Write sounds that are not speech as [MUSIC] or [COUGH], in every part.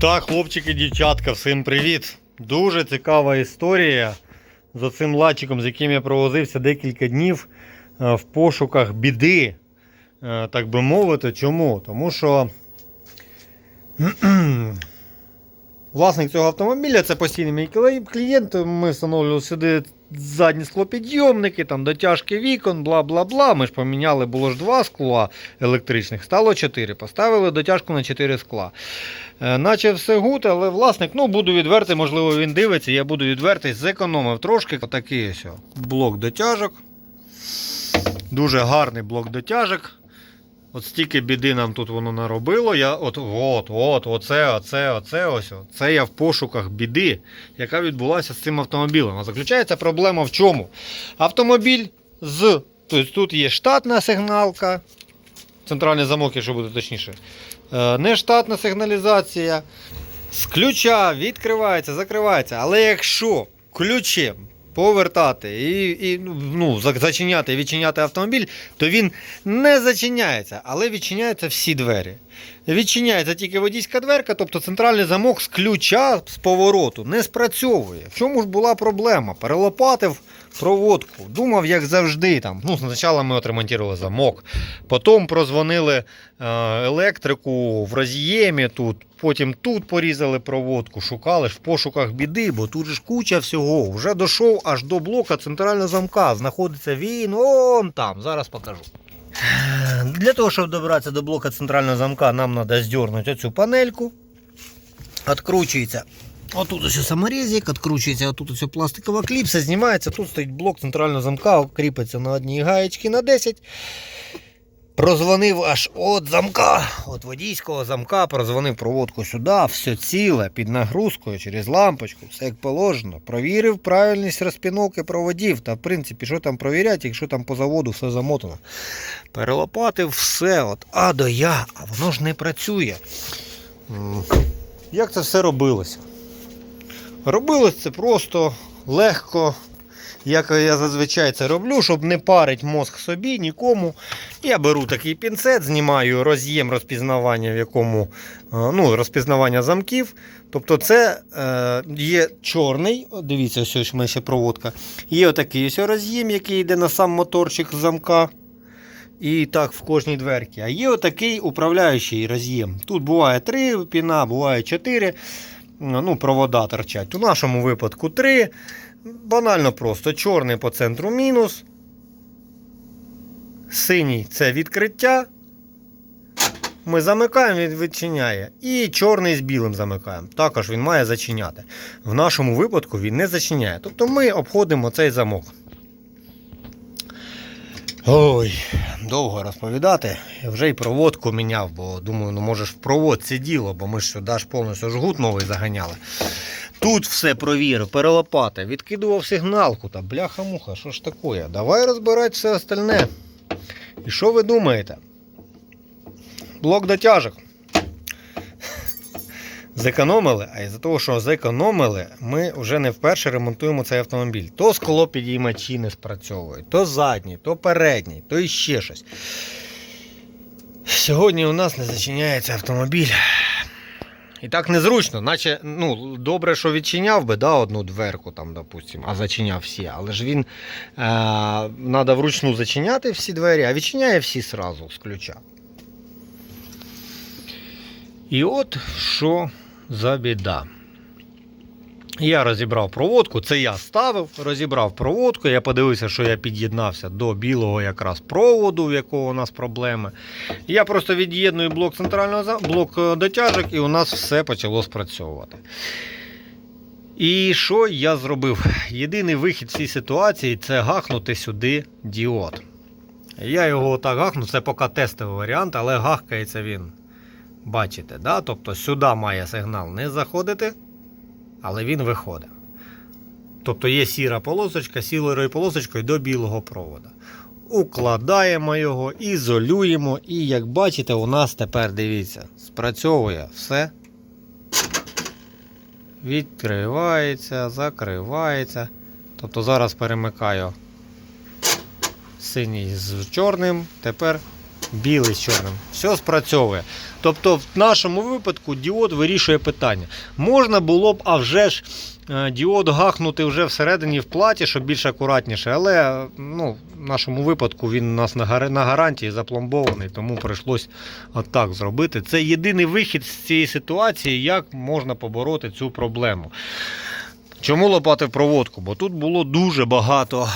Так, хлопчики, дівчатка, всім привіт! Дуже цікава історія з цим латчиком, з яким я провозився декілька днів е, в пошуках біди, е, так би мовити. Чому? Тому що [CLEARS THROAT] власник цього автомобіля це постійний мій клієнт. Ми встановлювали сюди задні склопідйомники, там дотяжки вікон, бла бла бла. Ми ж поміняли, було ж два скла електричних, стало чотири. Поставили дотяжку на чотири скла. Е, Наче все гуд, але власник, ну буду відвертий, можливо, він дивиться, я буду відвертий, зекономив трошки. Отакий ось блок дотяжок. Дуже гарний блок дотяжок. От стільки біди нам тут воно наробило. Я от, от, от, оце, оце, оце, ось. Це я в пошуках біди, яка відбулася з цим автомобілем. А заключається проблема в чому? Автомобіль з. Тобто тут є штатна сигналка, центральний замок, якщо буде точніше. Е, Нештатна сигналізація. З ключа відкривається, закривається. Але якщо ключем повертати і, і ну, зачиняти відчиняти автомобіль, то він не зачиняється, але відчиняються всі двері. Відчиняється тільки водійська дверка, тобто центральний замок з ключа з повороту не спрацьовує. В чому ж була проблема? Перелопатив проводку, думав, як завжди. Там. Ну, спочатку ми отремонтували замок, потім прозвонили е, електрику в роз'ємі тут, потім тут порізали проводку, шукали ж в пошуках біди, бо тут ж куча всього. Вже дійшов аж до блока центрального замка. Знаходиться він он там. Зараз покажу. Для того, щоб добратися до блока центрального замка, нам треба здернути оцю панельку. Откручується. Отут ось саморезик, откручується отут ось пластикова кліпса, знімається. Тут стоїть блок центрального замка, кріпиться на одній гаєчці на 10. Прозвонив аж от замка, от водійського замка, прозвонив проводку сюди, все ціле, під нагрузкою, через лампочку, все як положено. Провірив правильність розпіновки проводів. Та в принципі, що там провіряти, якщо там по заводу все замотано. Перелопатив все, от А до Я, а воно ж не працює. Як це все робилося? Робилось це просто легко, як я зазвичай це роблю, щоб не парить мозг собі нікому. Я беру такий пінцет, знімаю роз'єм розпізнавання, в якому е, ну, розпізнавання замків. Тобто це е, є чорний, дивіться, ось ось у мене ще проводка. Є отакий ось роз'єм, який йде на сам моторчик замка. І так в кожній дверці. А є отакий управляючий роз'єм. Тут буває 3 піна, буває 4 ну, провода торчать. У нашому випадку 3. Банально просто. Чорний по центру мінус. Синій це відкриття. Ми замикаємо, він відчиняє. І чорний з білим замикаємо. Також він має зачиняти. В нашому випадку він не зачиняє. Тобто ми обходимо цей замок. Ой, довго розповідати. Я вже й проводку міняв, бо думаю, ну може ж в проводці діло, бо ми ж сюди ж повністю жгут новий заганяли. Тут все провірив, перелопати, відкидував сигналку та бляха-муха, що ж таке? Давай розбирати все остальне. І що ви думаєте? Блок дотяжок. Зекономили, а із-за того, що зекономили, ми вже не вперше ремонтуємо цей автомобіль. То скло підіймачі не спрацьовують, то задній, то передній, то іще щось. Сьогодні у нас не зачиняється автомобіль. І так незручно, наче ну, добре, що відчиняв би да, одну дверку, там, допустим, а зачиняв всі. Але ж він треба вручну зачиняти всі двері, а відчиняє всі сразу з ключа. І от що за біда. Я розібрав проводку, це я ставив, розібрав проводку. Я подивився, що я під'єднався до білого якраз проводу, в якого у нас проблеми. Я просто від'єдную блок центрального блок е, дотяжок, і у нас все почало спрацьовувати. І що я зробив? Єдиний вихід в цій ситуації це гахнути сюди діод. Я його отак гахну, це поки тестовий варіант, але гахкається він. Бачите, да? тобто сюди має сигнал не заходити, але він виходить. Тобто є сіра полосочка, сірою полосочкою до білого провода. Укладаємо його, ізолюємо, і як бачите, у нас тепер дивіться, спрацьовує все. Відкривається, закривається. Тобто зараз перемикаю синій з чорним. Тепер білий з чорним. Все спрацьовує. Тобто, в нашому випадку діод вирішує питання. Можна було б, а вже ж е, діод гахнути вже всередині в платі, щоб більш акуратніше, але ну, в нашому випадку він у нас на, гарантії запломбований, тому прийшлось отак зробити. Це єдиний вихід з цієї ситуації, як можна побороти цю проблему. Чому лопати проводку? Бо тут було дуже багато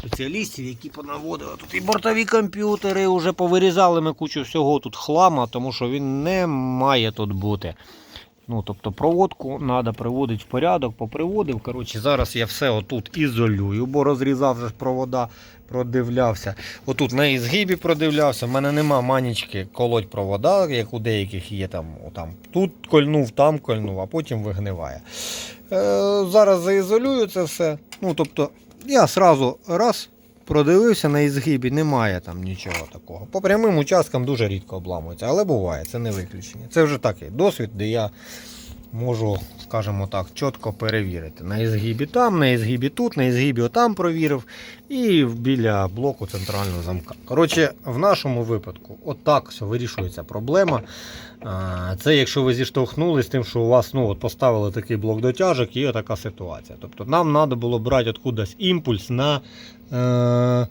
спеціалістів, які понаводили. Тут і бортові комп'ютери, вже повирізали ми кучу всього тут хлама, тому що він не має тут бути. Ну, тобто проводку треба приводити в порядок, поприводив. Коротше, зараз я все отут ізолюю, бо розрізав же провода, продивлявся. Отут на ізгибі продивлявся. В мене нема манічки колоть провода, як у деяких є там. Отам. Тут кольнув, там кольнув, а потім вигниває. Е, зараз заізолюю це все. Ну, тобто, я сразу раз продивився на ізгибі, немає там нічого такого. По прямим участкам дуже рідко обламується, але буває, це не виключення. Це вже такий досвід, де я можу, скажімо так, чітко перевірити. На ізгибі там, на ізгибі тут, на ізгибі отам провірив і біля блоку центрального замка. Коротше, в нашому випадку, отак все вирішується проблема. Це якщо ви зіштовхнулися з тим, що у вас ну, от поставили такий блок дотяжок і така ситуація. Тобто нам треба було брати откудись імпульс на е,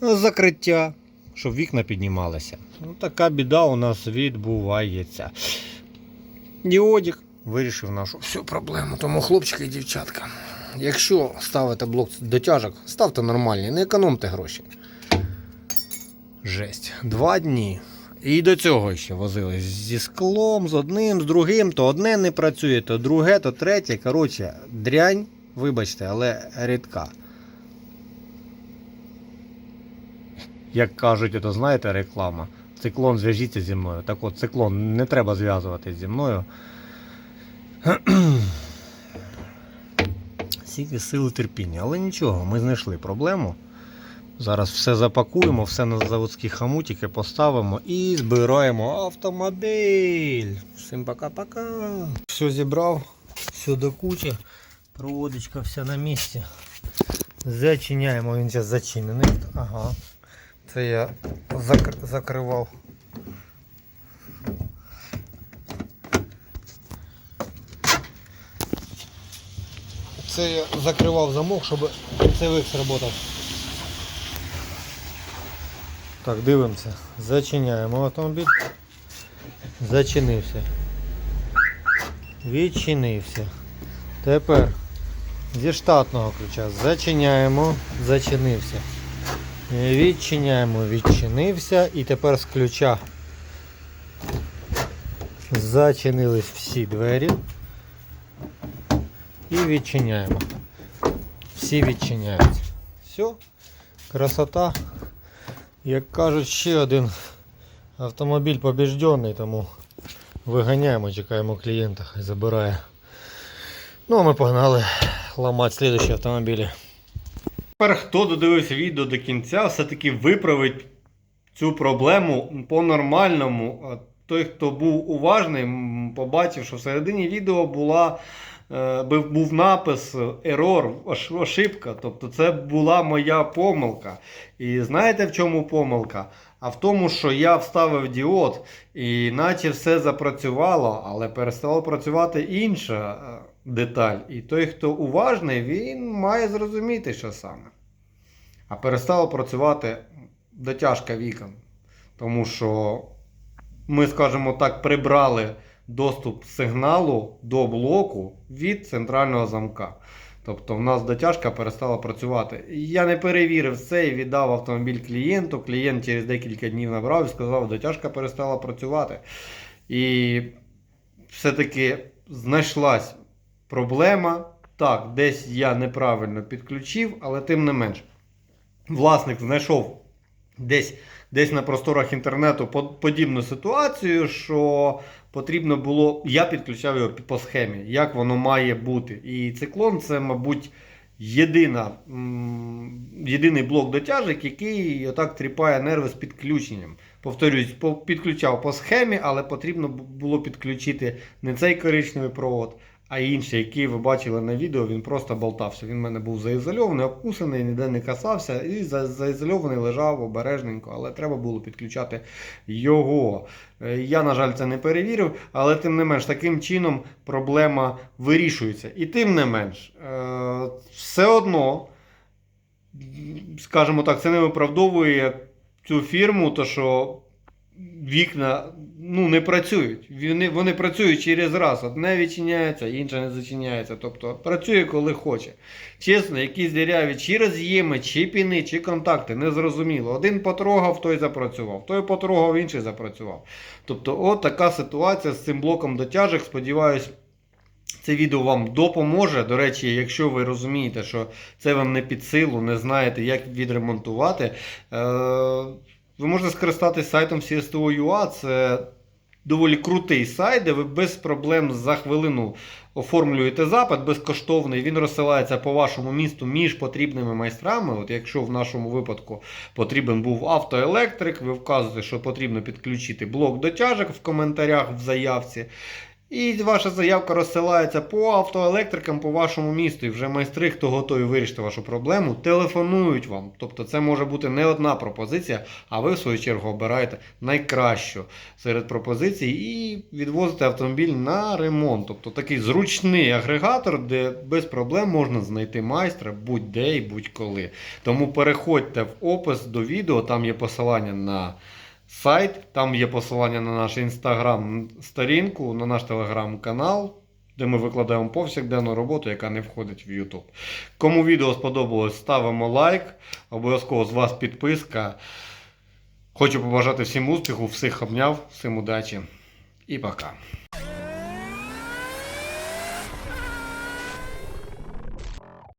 закриття, щоб вікна піднімалися. Ну, така біда у нас відбувається. Діодік вирішив нашу всю проблему. Тому, хлопчики і дівчатка, якщо ставите блок дотяжок, ставте нормальні, не економте гроші. Жесть. Два дні. І до цього ще возились зі склом, з одним, з другим, то одне не працює, то друге, то третє. Коротше, дрянь, вибачте, але рідка. Як кажуть, то знаєте реклама. Циклон зв'яжіться зі мною. Так от, циклон не треба зв'язуватись зі мною. [CLEARS THROAT] Скільки сили терпіння. Але нічого, ми знайшли проблему. Зараз все запакуємо, все на заводські хамутики поставимо і збираємо автомобіль. Всім пока-пока. Все зібрав, все до кучі. Проводочка вся на місці. Зачиняємо, він зараз зачинений. Ага. Це я зак- закривав. Це я закривав замок, щоб цевик сработав. Так, дивимося. Зачиняємо автомобіль. Зачинився. Відчинився. Тепер зі штатного ключа зачиняємо, зачинився. Відчиняємо, відчинився. І тепер з ключа зачинились всі двері. І відчиняємо. Всі відчиняються. Все, красота. Як кажуть, ще один автомобіль побіждений, тому виганяємо, чекаємо клієнта, хай забирає. Ну а ми погнали ламати слідчі автомобілі. Тепер хто додивився відео до кінця, все-таки виправить цю проблему по-нормальному. Той, хто був уважний, побачив, що всередині відео була, був- був напис ерор, ошибка. Тобто це була моя помилка. І знаєте в чому помилка? А в тому, що я вставив діод, і наче все запрацювало, але перестала працювати інша е, деталь. І той, хто уважний, він має зрозуміти, що саме. А перестала працювати дотяжка вікон. Тому що ми, скажімо так, прибрали доступ сигналу до блоку від центрального замка. Тобто в нас дотяжка перестала працювати. Я не перевірив це і віддав автомобіль клієнту. Клієнт через декілька днів набрав і сказав, дотяжка перестала працювати. І все-таки знайшлась проблема. Так, десь я неправильно підключив, але тим не менш. Власник знайшов десь, десь на просторах інтернету подібну ситуацію, що потрібно було. Я підключав його по схемі, як воно має бути. І циклон це, мабуть, єдина, єдиний блок дотяжок, який отак тріпає нерви з підключенням. Повторюсь, підключав по схемі, але потрібно було підключити не цей коричневий провод, А інший, який ви бачили на відео, він просто болтався. Він в мене був заізольований, обкусаний, ніде не касався і заізольований лежав обережненько, але треба було підключати його. Е, Я, на жаль, це не перевірив, але тим не менш, таким чином проблема вирішується. І тим не менш, е, все одно, скажімо так, це не виправдовує цю фірму, то що вікна ну, не працюють. Вони, вони працюють через раз. Одне відчиняється, інше не зачиняється. Тобто працює коли хоче. Чесно, якісь діряві чи роз'єми, чи піни, чи контакти, не зрозуміло. Один потрогав, той запрацював, той потрогав, інший запрацював. Тобто, от така ситуація з цим блоком дотяжок. Сподіваюсь. Це відео вам допоможе. До речі, якщо ви розумієте, що це вам не під силу, не знаєте, як відремонтувати, е- ви можете скористатись сайтом CSTO.ua. Це доволі крутий сайт, де ви без проблем за хвилину оформлюєте запит безкоштовний. Він розсилається по вашому місту між потрібними майстрами. От якщо в нашому випадку потрібен був автоелектрик, ви вказуєте, що потрібно підключити блок дотяжок в коментарях в заявці. І ваша заявка розсилається по автоелектрикам по вашому місту. І вже майстри, хто готові вирішити вашу проблему, телефонують вам. Тобто це може бути не одна пропозиція, а ви в свою чергу обираєте найкращу серед пропозицій і відвозите автомобіль на ремонт. Тобто такий зручний агрегатор, де без проблем можна знайти майстра будь-де і будь-коли. Тому переходьте в опис до відео, там є посилання на сайт, там є посилання на наш інстаграм-сторінку, на наш телеграм-канал, де ми викладаємо повсякденну роботу, яка не входить в YouTube. Кому відео сподобалось, ставимо лайк. Обов'язково з вас підписка. Хочу побажати всім успіху, всіх обняв, всім удачі і пока.